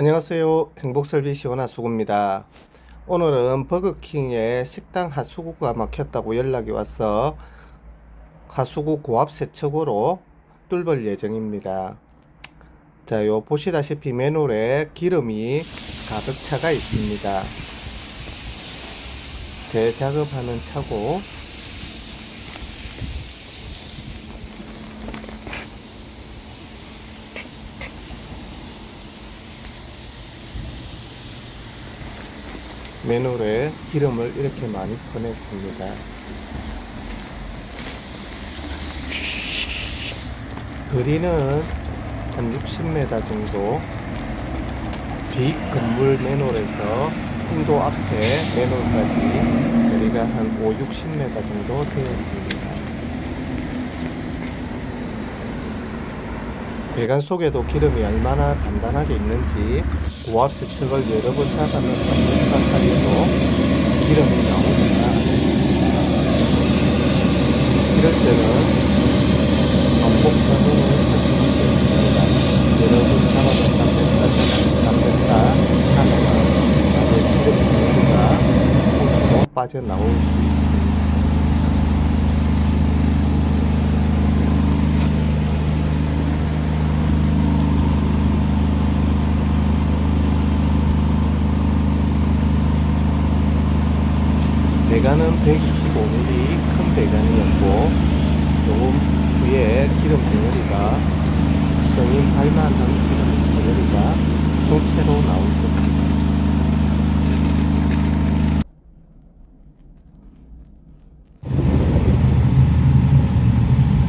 안녕하세요. 행복설비시 원하수구입니다. 오늘은 버거킹에 식당 하수구가 막혔다고 연락이 와서 하수구 고압 세척으로 뚫을 예정입니다. 자, 요 보시다시피 맨홀에 기름이 가득 차가 있습니다. 재작업하는 차고 맨홀에 기름을 이렇게 많이 퍼냈습니다. 거리는 한 60m 정도 뒷 건물 맨홀에서 인도 앞에 맨홀까지 거리가 한 5, 60m 정도 되었습니다. 배관 속에도 기름이 얼마나 단단하게 있는지 고압 세척을 여러 번 잡아내서 사살에도 기름이 않습니다. 이럴 때는 반복 작용을 하시면 됩니다. 여러 번 잡아냈다 뺐다 잡았다 하면 기름 통째로 빠져나올 수 있습니다. 배관은 125mm 큰 배관이었고 조금 뒤에 기름 덩어리가 성인 발만한 기름 덩어리가 통째로 나올 겁니다.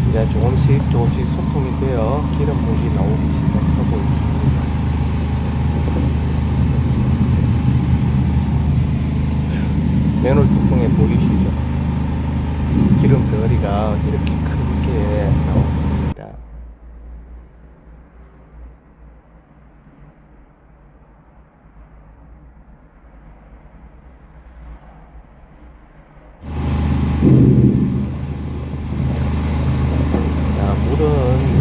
이제 조금씩 조금씩 소통이 되어 기름물이 나오기 시작하고 있습니다. 맨홀 뚜껑에 보이시죠? 기름 덩어리가 이렇게 크게 나왔습니다. 자, 물은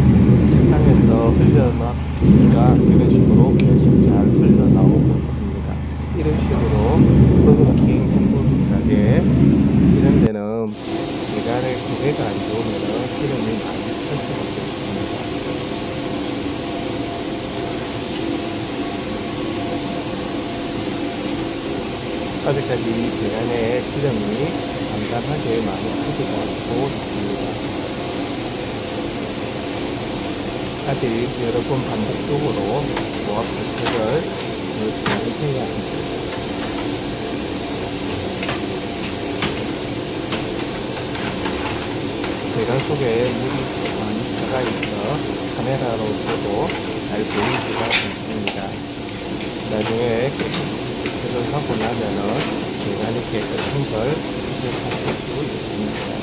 흘러나가 이런 식으로 계속 잘 흘러나오고 있습니다. 이런 식으로 버거킹 햄버거 가게 이런 데는 배관의 구배가 안 좋으면 기름이 많이 찰 수밖에 없습니다. 아직까지 배관에 기름이 단단하게 많이 차지가 않고 있습니다. 아직 여러 번 반복적으로 조합 더 진행해야 합니다. 배관 속에 물이 많이 차가 있어 카메라로서도 잘 보이지가 않습니다. 나중에 깨끗이 세척을 하고 나면은 배관이 깨끗한 걸 지적하실 수 있습니다.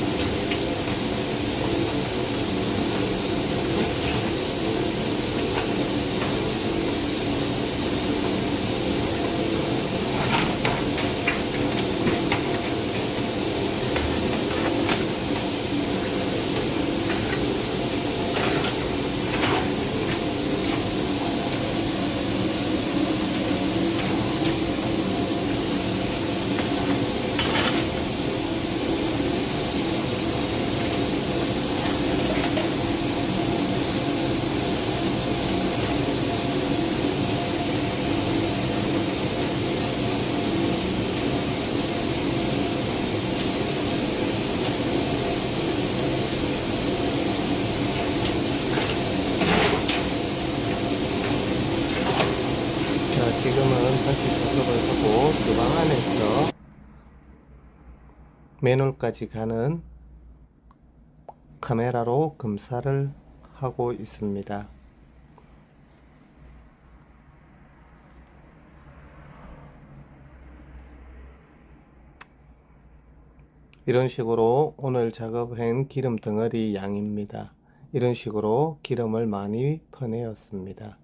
자, 지금은 다시 작업을 하고 주방 안에서 맨홀까지 가는 카메라로 검사를 하고 있습니다. 이런 식으로 오늘 작업한 기름 덩어리 양입니다. 이런 식으로 기름을 많이 퍼내었습니다.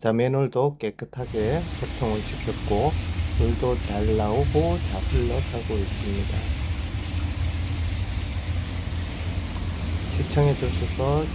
자, 맨홀도 깨끗하게 소통을 시켰고, 물도 잘 나오고 잘 흘러가고 있습니다. 시청해 주셔서